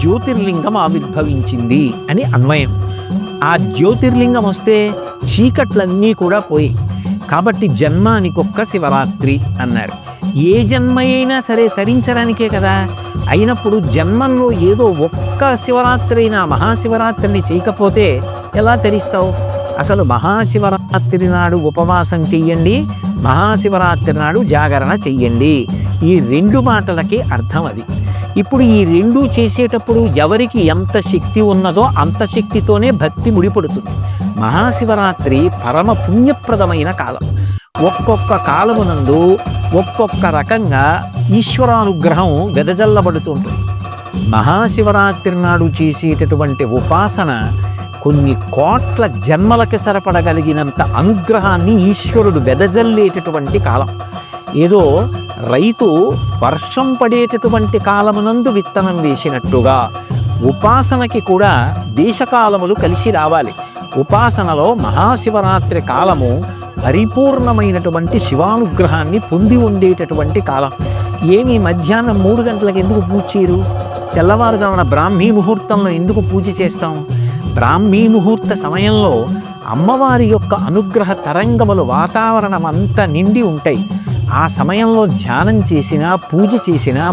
జ్యోతిర్లింగం ఆవిర్భవించింది అని అన్వయం. ఆ జ్యోతిర్లింగం వస్తే చీకట్లన్నీ కూడా పోయి కాబట్టి జన్మానికొక్క శివరాత్రి అన్నారు. ఏ జన్మ అయినా సరే తరించడానికే కదా. అయినప్పుడు జన్మంలో ఏదో ఒక్క శివరాత్రి అయినా మహాశివరాత్రిని చేయకపోతే ఎలా తరిస్తావు? అసలు మహాశివరాత్రి నాడు ఉపవాసం చెయ్యండి మహాశివరాత్రి నాడు జాగరణ చెయ్యండి. ఈ రెండు మాటలకి అర్థం అది. ఇప్పుడు ఈ రెండు చేసేటప్పుడు ఎవరికి ఎంత శక్తి ఉన్నదో అంత శక్తితోనే భక్తి ముడిపడుతుంది. మహాశివరాత్రి పరమ పుణ్యప్రదమైన కాలం. ఒక్కొక్క కాలమునందు ఒక్కొక్క రకంగా ఈశ్వరానుగ్రహం వెదజల్లబడుతుంటుంది మహాశివరాత్రి నాడు చేసేటటువంటి ఉపాసన కొన్ని కోట్ల జన్మలకి సరిపడగలిగినంత అనుగ్రహాన్ని ఈశ్వరుడు వెదజల్లేటటువంటి కాలం. ఏదో రైతు వర్షం పడేటటువంటి కాలమునందు విత్తనం వేసినట్టుగా ఉపాసనకి కూడా దేశకాలములు కలిసి రావాలి. ఉపాసనలో మహాశివరాత్రి కాలము పరిపూర్ణమైనటువంటి శివానుగ్రహాన్ని పొంది ఉండేటటువంటి కాలం. ఏమి మధ్యాహ్నం మూడు గంటలకు ఎందుకు పూజ చేయరు? తెల్లవారుజామున బ్రాహ్మీ ముహూర్తంలో ఎందుకు పూజ చేస్తాం? బ్రాహ్మీ ముహూర్త సమయంలో అమ్మవారి యొక్క అనుగ్రహ తరంగములు వాతావరణం అంతా నిండి ఉంటాయి. ఆ సమయంలో ధ్యానం చేసినా పూజ చేసినా